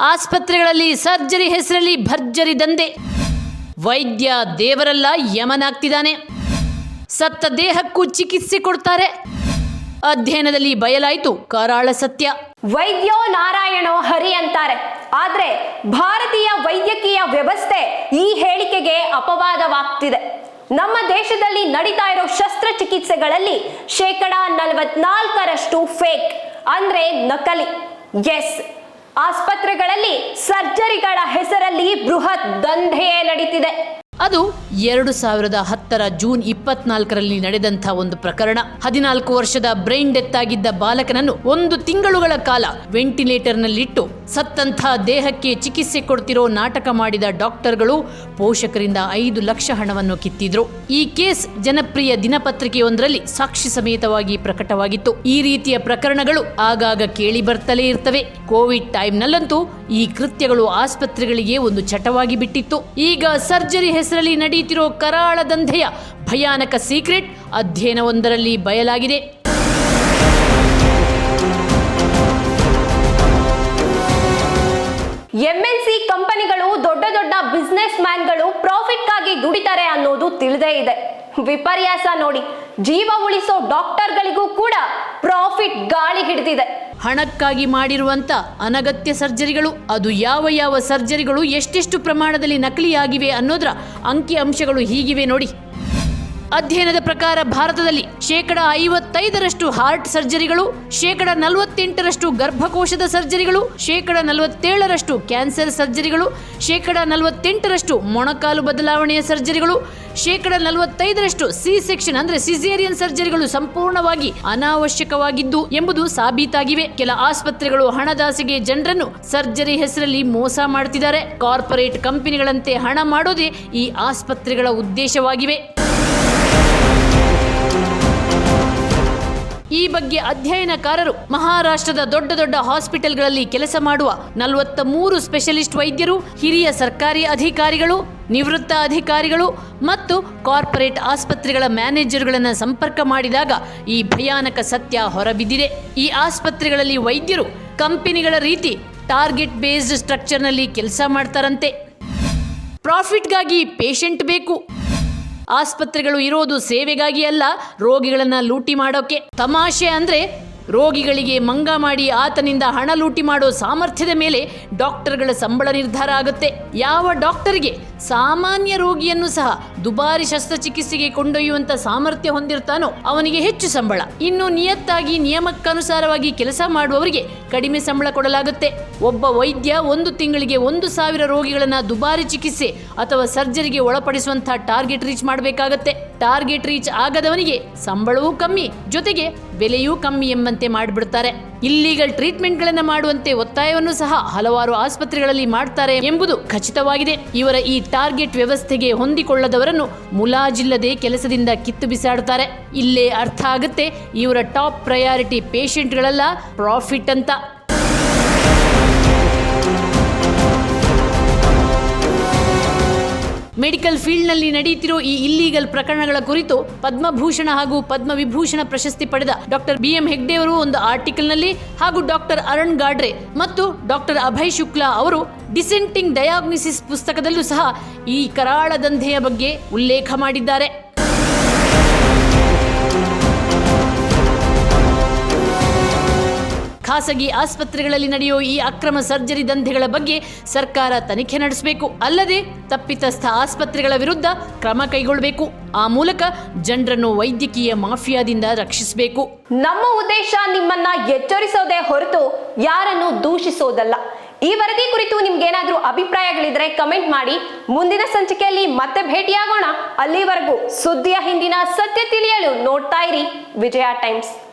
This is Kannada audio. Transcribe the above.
ಆಸ್ಪತ್ರೆಗಳಲ್ಲಿ ಸರ್ಜರಿ ಹೆಸರಲ್ಲಿ ಭರ್ಜರಿ ದಂಧೆ. ವೈದ್ಯ ದೇವರಲ್ಲ ಯಮನಾಗ್ತಿದ್ದಾನೆ. ಸತ್ತ ದೇಹಕ್ಕೂ ಚಿಕಿತ್ಸೆ ಕೊಡ್ತಾರೆ. ಅಧ್ಯಯನದಲ್ಲಿ ಬಯಲಾಯಿತು ಕರಾಳ ಸತ್ಯ. ವೈದ್ಯೋ ನಾರಾಯಣೋ ಹರಿ ಅಂತಾರೆ. ಆದ್ರೆ ಭಾರತೀಯ ವೈದ್ಯಕೀಯ ವ್ಯವಸ್ಥೆ ಈ ಹೇಳಿಕೆಗೆ ಅಪವಾದವಾಗ್ತಿದೆ. ನಮ್ಮ ದೇಶದಲ್ಲಿ ನಡೀತಾ ಇರೋ ಶಸ್ತ್ರಚಿಕಿತ್ಸೆಗಳಲ್ಲಿ ಶೇಕಡ ನಲವತ್ನಾಲ್ಕರಷ್ಟು ಫೇಕ್ ಅಂದ್ರೆ ನಕಲಿ. ಎಸ್ ಆಸ್ಪತ್ರೆಗಳಲ್ಲಿ ಸರ್ಜರಿಗಳ ಹೆಸರಲ್ಲಿ ಬೃಹತ್ ದಂಧೆಯೇ ನಡೀತಿದೆ. ಅದು ಎರಡು ಸಾವಿರದ ಹತ್ತರ ಜೂನ್ ಇಪ್ಪತ್ನಾಲ್ಕರಲ್ಲಿ ನಡೆದಂಥ ಒಂದು ಪ್ರಕರಣ. ಹದಿನಾಲ್ಕು ವರ್ಷದ ಬ್ರೈನ್ ಡೆತ್ ಆಗಿದ್ದ ಬಾಲಕನನ್ನು ಒಂದು ತಿಂಗಳುಗಳ ಕಾಲ ವೆಂಟಿಲೇಟರ್ನಲ್ಲಿಟ್ಟು ಸತ್ತಂಥ ದೇಹಕ್ಕೆ ಚಿಕಿತ್ಸೆ ಕೊಡ್ತಿರೋ ನಾಟಕ ಮಾಡಿದ ಡಾಕ್ಟರ್ಗಳು ಪೋಷಕರಿಂದ ಐದು ಲಕ್ಷ ಹಣವನ್ನು ಕಿತ್ತಿದ್ರು. ಈ ಕೇಸ್ ಜನಪ್ರಿಯ ದಿನಪತ್ರಿಕೆಯೊಂದರಲ್ಲಿ ಸಾಕ್ಷಿ ಸಮೇತವಾಗಿ ಪ್ರಕಟವಾಗಿತ್ತು. ಈ ರೀತಿಯ ಪ್ರಕರಣಗಳು ಆಗಾಗ ಕೇಳಿ ಬರ್ತಲೇ ಇರ್ತವೆ. ಕೋವಿಡ್ ಟೈಮ್ನಲ್ಲಂತೂ ಈ ಕೃತ್ಯಗಳು ಆಸ್ಪತ್ರೆಗಳಿಗೆ ಒಂದು ಚಟವಾಗಿ ಬಿಟ್ಟಿತ್ತು. ಈಗ ಸರ್ಜರಿ ಹೆಸರಲ್ಲಿ ನಡೆಯುತ್ತಿರೋ ಕರಾಳ ದಂಧೆಯ ಭಯಾನಕ ಸೀಕ್ರೆಟ್ ಅಧ್ಯಯನವೊಂದರಲ್ಲಿ ಬಯಲಾಗಿದೆ. ಎಂಎನ್ಸಿ ಕಂಪನಿಗಳು ದೊಡ್ಡ ದೊಡ್ಡ ಬಿಸ್ನೆಸ್ ಮ್ಯಾನ್ಗಳು ಪ್ರಾಫಿಟ್ಗಾಗಿ ದುಡಿತಾರೆ ಅನ್ನೋದು ತಿಳಿದೇ ಇದೆ. ವಿಪರ್ಯಾಸ ನೋಡಿ, ಜೀವ ಉಳಿಸೋ ಡಾಕ್ಟರ್ಗಳಿಗೂ ಕೂಡ ಪ್ರಾಫಿಟ್ ಗಾಳಿ ಹಿಡಿದಿದೆ. ಹಣಕ್ಕಾಗಿ ಮಾಡಿರುವಂತ ಅನಗತ್ಯ ಸರ್ಜರಿಗಳು, ಅದು ಯಾವ ಯಾವ ಸರ್ಜರಿಗಳು ಎಷ್ಟೆಷ್ಟು ಪ್ರಮಾಣದಲ್ಲಿ ನಕಲಿಯಾಗಿವೆ ಅನ್ನೋದರ ಅಂಕಿ ಅಂಶಗಳು ಹೀಗಿವೆ ನೋಡಿ. ಅಧ್ಯಯನದ ಪ್ರಕಾರ ಭಾರತದಲ್ಲಿ ಶೇಕಡ ಐವತ್ತೈದರಷ್ಟು ಹಾರ್ಟ್ ಸರ್ಜರಿಗಳು, ಶೇಕಡ ನಲವತ್ತೆಂಟರಷ್ಟು ಗರ್ಭಕೋಶದ ಸರ್ಜರಿಗಳು, ಶೇಕಡ ನಲವತ್ತೇಳರಷ್ಟು ಕ್ಯಾನ್ಸರ್ ಸರ್ಜರಿಗಳು, ಶೇಕಡ ನಲವತ್ತೆಂಟರಷ್ಟು ಮೊಣಕಾಲು ಬದಲಾವಣೆಯ ಸರ್ಜರಿಗಳು, ಶೇಕಡ ನಲವತ್ತೈದರಷ್ಟು ಸಿ ಸೆಕ್ಷನ್ ಅಂದ್ರೆ ಸಿಸೇರಿಯನ್ ಸರ್ಜರಿಗಳು ಸಂಪೂರ್ಣವಾಗಿ ಅನಾವಶ್ಯಕವಾಗಿದ್ದು ಎಂಬುದು ಸಾಬೀತಾಗಿವೆ. ಕೆಲ ಆಸ್ಪತ್ರೆಗಳು ಹಣದಾಸೆಗೆ ಜನರನ್ನು ಸರ್ಜರಿ ಹೆಸರಲ್ಲಿ ಮೋಸ ಮಾಡ್ತಿದ್ದಾರೆ. ಕಾರ್ಪೊರೇಟ್ ಕಂಪನಿಗಳಂತೆ ಹಣ ಮಾಡೋದೇ ಈ ಆಸ್ಪತ್ರೆಗಳ ಉದ್ದೇಶವಾಗಿವೆ. ಈ ಬಗ್ಗೆ ಅಧ್ಯಯನಕಾರರು ಮಹಾರಾಷ್ಟ್ರದ ದೊಡ್ಡ ದೊಡ್ಡ ಹಾಸ್ಪಿಟಲ್ಗಳಲ್ಲಿ ಕೆಲಸ ಮಾಡುವ ನಲವತ್ತ ಮೂರು ಸ್ಪೆಷಲಿಸ್ಟ್ ವೈದ್ಯರು, ಹಿರಿಯ ಸರ್ಕಾರಿ ಅಧಿಕಾರಿಗಳು, ನಿವೃತ್ತ ಅಧಿಕಾರಿಗಳು ಮತ್ತು ಕಾರ್ಪೊರೇಟ್ ಆಸ್ಪತ್ರೆಗಳ ಮ್ಯಾನೇಜರ್ಗಳನ್ನು ಸಂಪರ್ಕ ಮಾಡಿದಾಗ ಈ ಭಯಾನಕ ಸತ್ಯ ಹೊರಬಿದ್ದಿದೆ. ಈ ಆಸ್ಪತ್ರೆಗಳಲ್ಲಿ ವೈದ್ಯರು ಕಂಪನಿಗಳ ರೀತಿ ಟಾರ್ಗೆಟ್ ಬೇಸ್ಡ್ ಸ್ಟ್ರಕ್ಚರ್ನಲ್ಲಿ ಕೆಲಸ ಮಾಡ್ತಾರಂತೆ. ಪ್ರಾಫಿಟ್ಗಾಗಿ ಪೇಷಂಟ್ ಬೇಕು. ಆಸ್ಪತ್ರೆಗಳು ಇರೋದು ಸೇವೆಗಾಗಿ ಅಲ್ಲ, ರೋಗಿಗಳನ್ನ ಲೂಟಿ ಮಾಡೋಕೆ. ತಮಾಷೆ ಅಂದ್ರೆ ರೋಗಿಗಳಿಗೆ ಮಂಗ ಮಾಡಿ ಆತನಿಂದ ಹಣ ಲೂಟಿ ಮಾಡೋ ಸಾಮರ್ಥ್ಯದ ಮೇಲೆ ಡಾಕ್ಟರ್ಗಳ ಸಂಬಳ ನಿರ್ಧಾರ ಆಗುತ್ತೆ. ಯಾವ ಡಾಕ್ಟರ್ಗೆ? ಸಾಮಾನ್ಯ ರೋಗಿಯನ್ನು ಸಹ ದುಬಾರಿ ಶಸ್ತ್ರಚಿಕಿತ್ಸೆಗೆ ಕೊಂಡೊಯ್ಯುವಂತ ಸಾಮರ್ಥ್ಯ ಹೊಂದಿರ್ತಾನೋ ಅವನಿಗೆ ಹೆಚ್ಚು ಸಂಬಳ. ಇನ್ನು ನಿಯತ್ತಾಗಿ ನಿಯಮಕ್ಕನುಸಾರವಾಗಿ ಕೆಲಸ ಮಾಡುವವರಿಗೆ ಕಡಿಮೆ ಸಂಬಳ ಕೊಡಲಾಗುತ್ತೆ. ಒಬ್ಬ ವೈದ್ಯ ಒಂದು ತಿಂಗಳಿಗೆ ಒಂದು ಸಾವಿರ ರೋಗಿಗಳನ್ನ ದುಬಾರಿ ಚಿಕಿತ್ಸೆ ಅಥವಾ ಸರ್ಜರಿಗೆ ಒಳಪಡಿಸುವಂತಹ ಟಾರ್ಗೆಟ್ ರೀಚ್ ಮಾಡಬೇಕಾಗತ್ತೆ. ಟಾರ್ಗೆಟ್ ರೀಚ್ ಆಗದವನಿಗೆ ಸಂಬಳವೂ ಕಮ್ಮಿ, ಜೊತೆಗೆ ಬೆಲೆಯೂ ಕಮ್ಮಿ ಎಂಬಂತೆ ಮಾಡಿಬಿಡ್ತಾರೆ. ಇಲ್ಲೀಗಲ್ ಟ್ರೀಟ್ಮೆಂಟ್ಗಳನ್ನು ಮಾಡುವಂತೆ ಒತ್ತಾಯವನ್ನು ಸಹ ಹಲವಾರು ಆಸ್ಪತ್ರೆಗಳಲ್ಲಿ ಮಾಡ್ತಾರೆ ಎಂಬುದು ಖಚಿತವಾಗಿದೆ. ಇವರ ಈ ಟಾರ್ಗೆಟ್ ವ್ಯವಸ್ಥೆಗೆ ಹೊಂದಿಕೊಳ್ಳದವರನ್ನು ಮುಲಾಜಿಲ್ಲದೆ ಕೆಲಸದಿಂದ ಕಿತ್ತು ಬಿಸಾಡುತ್ತಾರೆ ಇಲ್ಲೇ ಅರ್ಥ ಆಗುತ್ತೆ, ಇವರ ಟಾಪ್ ಪ್ರಯಾರಿಟಿ ಪೇಷಂಟ್ಗಳಲ್ಲ, ಪ್ರಾಫಿಟ್ ಅಂತ. ಮೆಡಿಕಲ್ ಫೀಲ್ಡ್ನಲ್ಲಿ ನಡೆಯುತ್ತಿರೋ ಈ ಇಲ್ಲೀಗಲ್ ಪ್ರಕರಣಗಳ ಕುರಿತು ಪದ್ಮಭೂಷಣ ಹಾಗೂ ಪದ್ಮವಿಭೂಷಣ ಪ್ರಶಸ್ತಿ ಪಡೆದ ಡಾಕ್ಟರ್ ಬಿ ಎಂ ಹೆಗ್ಡೆ ಅವರು ಒಂದು ಆರ್ಟಿಕಲ್ನಲ್ಲಿ ಹಾಗೂ ಡಾಕ್ಟರ್ ಅರುಣ್ ಗಾಡ್ರೆ ಮತ್ತು ಡಾಕ್ಟರ್ ಅಭಯ್ ಶುಕ್ಲಾ ಅವರು ಡಿಸೆಂಟಿಂಗ್ ಡಯಾಗ್ನಿಸಿಸ್ ಪುಸ್ತಕದಲ್ಲೂ ಸಹ ಈ ಕರಾಳ ದಂಧೆಯ ಬಗ್ಗೆ ಉಲ್ಲೇಖ ಮಾಡಿದ್ದಾರೆ. ಖಾಸಗಿ ಆಸ್ಪತ್ರೆಗಳಲ್ಲಿ ನಡೆಯೋ ಈ ಅಕ್ರಮ ಸರ್ಜರಿ ದಂಧೆಗಳ ಬಗ್ಗೆ ಸರ್ಕಾರ ತನಿಖೆ ನಡೆಸಬೇಕು. ಅಲ್ಲದೆ ತಪ್ಪಿತಸ್ಥ ಆಸ್ಪತ್ರೆಗಳ ವಿರುದ್ಧ ಕ್ರಮ ಕೈಗೊಳ್ಳಬೇಕು. ಆ ಮೂಲಕ ಜನರನ್ನು ವೈದ್ಯಕೀಯ ಮಾಫಿಯಾದಿಂದ ರಕ್ಷಿಸಬೇಕು. ನಮ್ಮ ಉದ್ದೇಶ ನಿಮ್ಮನ್ನ ಎಚ್ಚರಿಸೋದೇ ಹೊರತು ಯಾರನ್ನು ದೂಷಿಸೋದಲ್ಲ. ಈ ವರದಿ ಕುರಿತು ನಿಮ್ಗೇನಾದ್ರೂ ಅಭಿಪ್ರಾಯಗಳಿದ್ರೆ ಕಮೆಂಟ್ ಮಾಡಿ. ಮುಂದಿನ ಸಂಚಿಕೆಯಲ್ಲಿ ಮತ್ತೆ ಭೇಟಿಯಾಗೋಣ. ಅಲ್ಲಿವರೆಗೂ ಸುದ್ದಿಯ ಹಿಂದಿನ ಸತ್ಯ ತಿಳಿಯಲು ನೋಡ್ತಾ ಇರಿ. ವಿಜಯ ಟೈಮ್ಸ್.